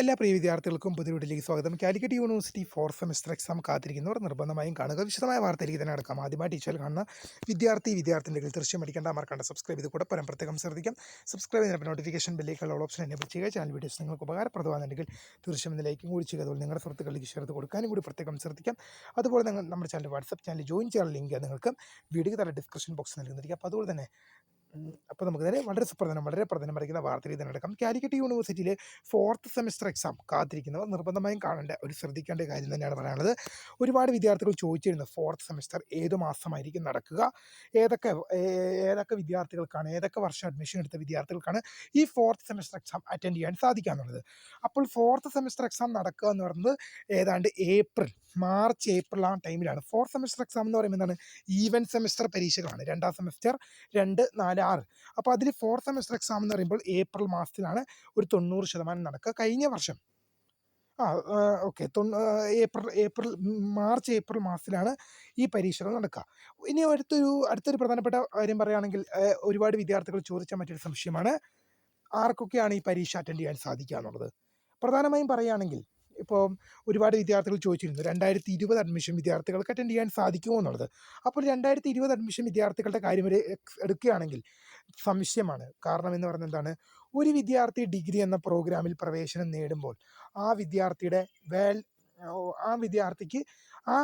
എല്ലാ പ്രിയ വിദ്യാർത്ഥികൾക്കും പുതിയ വീട്ടിലേക്ക് സ്വാഗതം. Calicut university fourth semester exam കാത്തിരിക്കുന്നവർ നിർബന്ധമായും കാണുക. വിശദമായ വാർത്തയിലേക്ക് തന്നെ നടക്കാം. ആദ്യമായി ടീച്ചർ കാണുന്ന വിദ്യാർത്ഥി വിദ്യാർത്ഥിന്റെ തീർച്ചയായും അടിക്കേണ്ട മറക്കേണ്ട. സബ്സ്ക്രൈബ് ചെയ്ത് കൂടെ പരം പ്രത്യേകം ശ്രദ്ധിക്കാം. സബ്സ്ക്രൈബ് ചെയ്യുന്ന നോട്ടിഫിക്കേഷൻ ബില്ലേക്കുള്ള ഓപ്ഷൻ എന്നെ ചെയ്യുക. ചാനൽ വീഡിയോസ് നിങ്ങൾക്ക് ഉപകാരപ്രദമാണെങ്കിൽ തീർച്ചയായും എന്ന ലൈക്കും കൂടി ചെയ്യുക. അതുപോലെ നിങ്ങളുടെ സുഹൃത്തുക്കളിലേക്ക് ഷെയർ കൊടുക്കാനും കൂടി പ്രത്യേകം ശ്രദ്ധിക്കാം. അതുപോലെ നിങ്ങൾ നമ്മുടെ ചാനൽ വാട്സപ്പ് ചാനൽ ജോയിൻ ചെയ്യാനുള്ള ലിങ്ക് നിങ്ങൾക്ക് വീഡിയോ തല ഡിസ്ക്രിപ്ഷൻ ബോക്സ് നൽകുന്നതായിരിക്കും. അപ്പോൾ അതുപോലെ തന്നെ അപ്പോൾ നമുക്ക് നേരെ വളരെ സുപ്രധാനം വളരെ പ്രധാനം പറയുന്ന വാർത്തയിൽ തന്നെ നടക്കാം കാലിക്കറ്റ് യൂണിവേഴ്സിറ്റിയിലെ ഫോർത്ത് സെമിസ്റ്റർ എക്സാം കാത്തിരിക്കുന്നവർ നിർബന്ധമായും കാണേണ്ട ഒരു ശ്രദ്ധിക്കേണ്ട കാര്യം തന്നെയാണ് പറയാനുള്ളത്. ഒരുപാട് വിദ്യാർത്ഥികൾ ചോദിച്ചിരുന്നു ഫോർത്ത് സെമിസ്റ്റർ ഏത് മാസമായിരിക്കും നടക്കുക? ഏതൊക്കെ ഏതൊക്കെ വിദ്യാർത്ഥികൾക്കാണ് ഏതൊക്കെ വർഷം അഡ്മിഷൻ എടുത്ത വിദ്യാർത്ഥികൾക്കാണ് ഈ ഫോർത്ത് സെമിസ്റ്റർ എക്സാം അറ്റൻഡ് ചെയ്യാൻ സാധിക്കുക എന്നുള്ളത് അപ്പോൾ ഫോർത്ത് സെമിസ്റ്റർ എക്സാം നടക്കുക എന്ന് പറയുന്നത് ഏതാണ്ട് ഏപ്രിൽ മാർച്ച് ഏപ്രിൽ ആ ടൈമിലാണ്. ഫോർത്ത് സെമിസ്റ്റർ എക്സാം എന്ന് പറയുമ്പോൾ എന്താണ്? ഈവൻ സെമിസ്റ്റർ പരീക്ഷകളാണ്. രണ്ടാം സെമിസ്റ്റർ രണ്ട് നാല് ആറ് അപ്പോൾ അതിൽ ഫോർത്ത് സെമസ്റ്റർ എക്സാം എന്ന് പറയുമ്പോൾ ഏപ്രിൽ മാസത്തിലാണ് ഒരു തൊണ്ണൂറ് ശതമാനം നടക്കുക കഴിഞ്ഞ വർഷം. ആ okay. April April March April മാസത്തിലാണ് ഈ പരീക്ഷകൾ നടക്കുക. ഇനി അടുത്തൊരു അടുത്തൊരു പ്രധാനപ്പെട്ട കാര്യം പറയുകയാണെങ്കിൽ ഒരുപാട് വിദ്യാർത്ഥികൾ ചോദിച്ച മറ്റൊരു സംശയമാണ് ആർക്കൊക്കെയാണ് ഈ പരീക്ഷ അറ്റൻഡ് ചെയ്യാൻ സാധിക്കുക എന്നുള്ളത്? പ്രധാനമായും പറയുകയാണെങ്കിൽ ഇപ്പോൾ ഒരുപാട് വിദ്യാർത്ഥികൾ ചോദിച്ചിരുന്നു രണ്ടായിരത്തി ഇരുപത് അഡ്മിഷൻ വിദ്യാർത്ഥികൾക്ക് അറ്റൻഡ് ചെയ്യാൻ സാധിക്കുമോ? എന്നുള്ളത്. അപ്പോൾ രണ്ടായിരത്തി ഇരുപത് അഡ്മിഷൻ വിദ്യാർത്ഥികളുടെ കാര്യം ഒരു എടുക്കുകയാണെങ്കിൽ സംശയമാണ്. കാരണം എന്ന് പറയുന്നത് എന്താണ്? ഒരു വിദ്യാർത്ഥി ഡിഗ്രി എന്ന പ്രോഗ്രാമിൽ പ്രവേശനം നേടുമ്പോൾ ആ വിദ്യാർത്ഥിയുടെ വേൽ ആ വിദ്യാർത്ഥിക്ക് ആ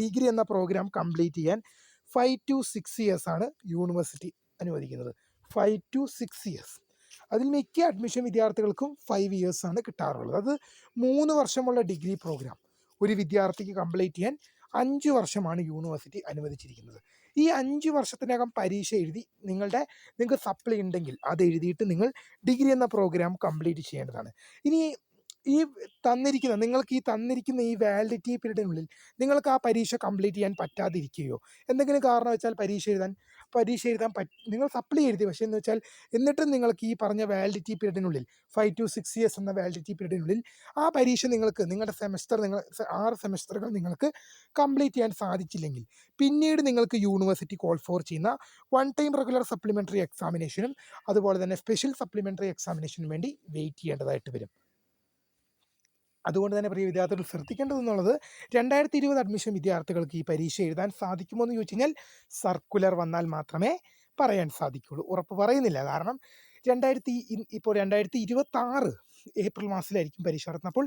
ഡിഗ്രി എന്ന പ്രോഗ്രാം കംപ്ലീറ്റ് ചെയ്യാൻ ഫൈവ് ടു സിക്സ് ഇയേഴ്സാണ് യൂണിവേഴ്സിറ്റി അനുവദിക്കുന്നത്. ഫൈവ് ടു സിക്സ് ഇയേഴ്സ് അതിൽ മിക്ക അഡ്മിഷൻ വിദ്യാർത്ഥികൾക്കും ഫൈവ് ഇയേഴ്സ് ആണ് കിട്ടാറുള്ളത്. അത് മൂന്ന് വർഷമുള്ള ഡിഗ്രി പ്രോഗ്രാം ഒരു വിദ്യാർത്ഥിക്ക് കംപ്ലീറ്റ് ചെയ്യാൻ അഞ്ച് വർഷമാണ് യൂണിവേഴ്സിറ്റി അനുവദിച്ചിരിക്കുന്നത്. ഈ അഞ്ച് വർഷത്തിനകം പരീക്ഷ എഴുതി നിങ്ങളുടെ നിങ്ങൾക്ക് സപ്ലി ഉണ്ടെങ്കിൽ അത് എഴുതിയിട്ട് നിങ്ങൾ ഡിഗ്രി എന്ന പ്രോഗ്രാം കംപ്ലീറ്റ് ചെയ്യേണ്ടതാണ്. ഇനി ഈ തന്നിരിക്കുന്ന നിങ്ങൾക്ക് ഈ തന്നിരിക്കുന്ന ഈ വാലിഡിറ്റി പീരീഡിനുള്ളിൽ നിങ്ങൾക്ക് ആ പരീക്ഷ കംപ്ലീറ്റ് ചെയ്യാൻ പറ്റാതിരിക്കുകയോ? എന്തെങ്കിലും കാരണം വെച്ചാൽ പരീക്ഷ എഴുതാൻ പരീക്ഷ എഴുതാൻ പറ്റ നിങ്ങൾ സപ്ലി എഴുതി. പക്ഷേ എന്ന് വെച്ചാൽ എന്നിട്ടും നിങ്ങൾക്ക് ഈ പറഞ്ഞ വാലിഡിറ്റി പീരീഡിനുള്ളിൽ ഫൈവ് ടു സിക്സ് ഇയേഴ്സ് എന്ന വാലിഡിറ്റി പീരീഡിനുള്ളിൽ ആ പരീക്ഷ നിങ്ങൾക്ക് നിങ്ങളുടെ സെമസ്റ്റർ നിങ്ങൾ ആറ് സെമസ്റ്ററുകൾ നിങ്ങൾക്ക് കംപ്ലീറ്റ് ചെയ്യാൻ സാധിച്ചില്ലെങ്കിൽ പിന്നീട് നിങ്ങൾക്ക് യൂണിവേഴ്സിറ്റി കോൾ ഫോർ ചെയ്യുന്ന വൺ ടൈം റെഗുലർ സപ്ലിമെന്ററി എക്സാമിനേഷനും അതുപോലെ തന്നെ സ്പെഷ്യൽ സപ്ലിമെന്ററി എക്സാമിനേഷനും വേണ്ടി വെയിറ്റ് ചെയ്യേണ്ടതായിട്ട് വരും. അതുകൊണ്ട് തന്നെ പ്രിയ വിദ്യാർത്ഥികൾ ശ്രദ്ധിക്കേണ്ടതെന്നുള്ളത് രണ്ടായിരത്തി ഇരുപത് അഡ്മിഷൻ വിദ്യാർത്ഥികൾക്ക് ഈ പരീക്ഷ എഴുതാൻ സാധിക്കുമോ എന്ന് ചോദിച്ചു കഴിഞ്ഞാൽ സർക്കുലർ വന്നാൽ മാത്രമേ പറയാൻ സാധിക്കുള്ളൂ. ഉറപ്പ് പറയുന്നില്ല. കാരണം രണ്ടായിരത്തി ഇപ്പോൾ രണ്ടായിരത്തി ഇരുപത്തി ആറ് ഏപ്രിൽ മാസത്തിലായിരിക്കും പരീക്ഷ നടത്തുന്നത് അപ്പോൾ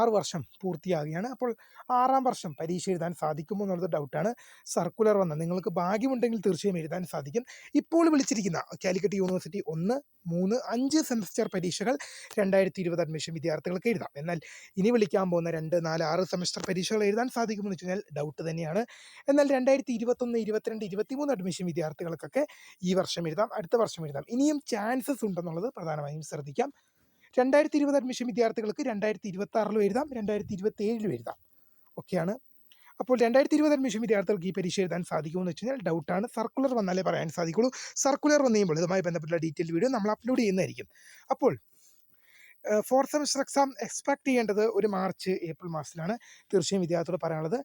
ആറ് വർഷം പൂർത്തിയാകുകയാണ് അപ്പോൾ ആറാം വർഷം പരീക്ഷ എഴുതാൻ സാധിക്കുമോ എന്നുള്ളത് ഡൗട്ടാണ് സർക്കുലർ വന്ന നിങ്ങൾക്ക് ഭാഗ്യമുണ്ടെങ്കിൽ തീർച്ചയായും എഴുതാൻ സാധിക്കും. ഇപ്പോൾ വിളിച്ചിരിക്കുന്ന കാലിക്കറ്റ് യൂണിവേഴ്സിറ്റി ഒന്ന് മൂന്ന് അഞ്ച് സെമസ്റ്റർ പരീക്ഷകൾ രണ്ടായിരത്തി ഇരുപത് അഡ്മിഷൻ വിദ്യാർത്ഥികൾക്ക് എഴുതാം. എന്നാൽ ഇനി വിളിക്കാൻ പോകുന്ന രണ്ട് നാല് ആറ് സെമസ്റ്റർ പരീക്ഷകൾ എഴുതാൻ സാധിക്കുമെന്ന് വെച്ച് കഴിഞ്ഞാൽ ഡൗട്ട് തന്നെയാണ്. എന്നാൽ രണ്ടായിരത്തി ഇരുപത്തൊന്ന് ഇരുപത്തിരണ്ട് ഇരുപത്തിമൂന്ന് അഡ്മിഷൻ വിദ്യാർത്ഥികൾക്കൊക്കെ ഈ വർഷം എഴുതാം അടുത്ത വർഷം എഴുതാം. ഇനിയും ചാൻസസ് ഉണ്ടെന്നുള്ളത് പ്രധാനമായും ശ്രദ്ധിക്കാം. രണ്ടായിരത്തി ഇരുപത് അഡ്മിഷൻ വിദ്യാർത്ഥികൾക്ക് രണ്ടായിരത്തി ഇരുപത്തി ആറിലും എഴുതാം. രണ്ടായിരത്തി ഇരുപത്തി ഏഴിലും എഴുതാം ഒക്കെയാണ് അപ്പോൾ രണ്ടായിരത്തി ഇരുപത് അഡ്മിഷൻ വിദ്യാർത്ഥികൾക്ക് ഈ പരീക്ഷ എഴുതാൻ സാധിക്കുമെന്ന് വെച്ച് കഴിഞ്ഞാൽ ഡൗട്ടാണ് സർക്കുലർ വന്നാലേ പറയാൻ സാധിക്കുള്ളൂ. സർക്കുലർ വന്നു കഴിയുമ്പോൾ ഇതുമായി ബന്ധപ്പെട്ട ഡീറ്റെയിൽ വീഡിയോ നമ്മൾ അപ്ലോഡ് ചെയ്യുന്നതായിരിക്കും. അപ്പോൾ ഫോർത്ത് സെമസ്റ്റർ എക്സാം എക്സ്പെക്ട് ചെയ്യേണ്ടത് ഒരു മാർച്ച് ഏപ്രിൽ മാസത്തിലാണ്. തീർച്ചയായും വിദ്യാർത്ഥികളോട് പറയാനുള്ളത്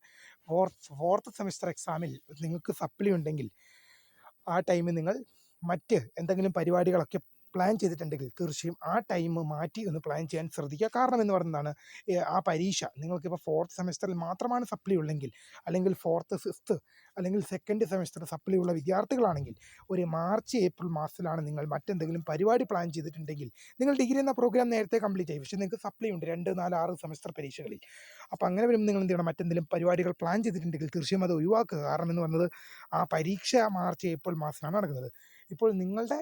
ഫോർത്ത് ഫോർത്ത് സെമിസ്റ്റർ എക്സാമിൽ നിങ്ങൾക്ക് സപ്ലി ഉണ്ടെങ്കിൽ ആ ടൈമിൽ നിങ്ങൾ മറ്റ് എന്തെങ്കിലും പരിപാടികളൊക്കെ പ്ലാൻ ചെയ്തിട്ടുണ്ടെങ്കിൽ തീർച്ചയായും ആ ടൈം മാറ്റി ഒന്ന് പ്ലാൻ ചെയ്യാൻ ശ്രദ്ധിക്കുക. കാരണം എന്ന് പറയുന്നതാണ് ആ പരീക്ഷ. നിങ്ങൾക്കിപ്പോൾ ഫോർത്ത് സെമസ്റ്ററിൽ മാത്രമാണ് സപ്ലി ഉള്ളെങ്കിൽ അല്ലെങ്കിൽ ഫോർത്ത് ഫിഫ്ത്ത് അല്ലെങ്കിൽ സെക്കൻഡ് സെമസ്റ്റർ സപ്ലി ഉള്ള വിദ്യാർത്ഥികളാണെങ്കിൽ ഒരു മാർച്ച് ഏപ്രിൽ മാസത്തിലാണ് നിങ്ങൾ മറ്റെന്തെങ്കിലും പരിപാടി പ്ലാൻ ചെയ്തിട്ടുണ്ടെങ്കിൽ നിങ്ങൾ ഡിഗ്രി എന്ന പ്രോഗ്രാം നേരത്തെ കംപ്ലീറ്റ് ആയി. പക്ഷേ നിങ്ങൾക്ക് സപ്ലി ഉണ്ട് രണ്ട് നാല് ആറ് സെമസ്റ്റർ പരീക്ഷകളിൽ. അപ്പോൾ അങ്ങനെ വരുമ്പോൾ നിങ്ങൾ എന്ത് ചെയ്യണം മറ്റെന്തെങ്കിലും പരിപാടികൾ പ്ലാൻ ചെയ്തിട്ടുണ്ടെങ്കിൽ തീർച്ചയായും അത് ഒഴിവാക്കുക. കാരണം എന്ന് പറയുന്നത് ആ പരീക്ഷ മാർച്ച് ഏപ്രിൽ മാസത്തിലാണ് നടക്കുന്നത്. ഇപ്പോൾ നിങ്ങളുടെ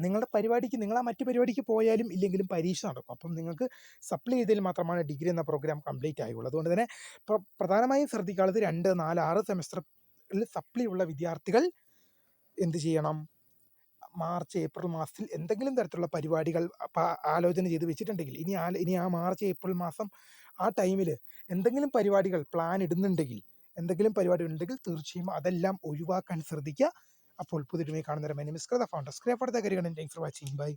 നിങ്ങളുടെ പരിപാടിക്ക് നിങ്ങൾ ആ മറ്റു പരിപാടിക്ക് പോയാലും ഇല്ലെങ്കിലും പരീക്ഷ നടക്കും. അപ്പം നിങ്ങൾക്ക് സപ്ലൈ ചെയ്തതിൽ മാത്രമാണ് ഡിഗ്രി എന്ന പ്രോഗ്രാം കംപ്ലീറ്റ് ആയുള്ളൂ. അതുകൊണ്ട് തന്നെ പ്ര- പ്രധാനമായും ശ്രദ്ധിക്കാനുള്ളത് രണ്ട് നാല് ആറ് സെമസ്റ്ററിൽ സപ്ലൈ ഉള്ള വിദ്യാർത്ഥികൾ എന്ത് ചെയ്യണം? മാർച്ച് ഏപ്രിൽ മാസത്തിൽ എന്തെങ്കിലും തരത്തിലുള്ള പരിപാടികൾ ആലോചന ചെയ്ത് വെച്ചിട്ടുണ്ടെങ്കിൽ ഇനി ആ ഇനി ആ മാർച്ച് ഏപ്രിൽ മാസം ആ ടൈമിൽ എന്തെങ്കിലും പരിപാടികൾ പ്ലാൻ ഇടുന്നുണ്ടെങ്കിൽ എന്തെങ്കിലും പരിപാടി ഉണ്ടെങ്കിൽ തീർച്ചയായും അതെല്ലാം ഒഴിവാക്കാൻ ശ്രദ്ധിക്കുക. അപ്പോൾ പുതിയ കാണുന്നവരെ my name is Kritha founder സ്ക്രേ for the കരികൺ താങ്ക്സ് ഫോർ വാച്ചിങ് ബൈ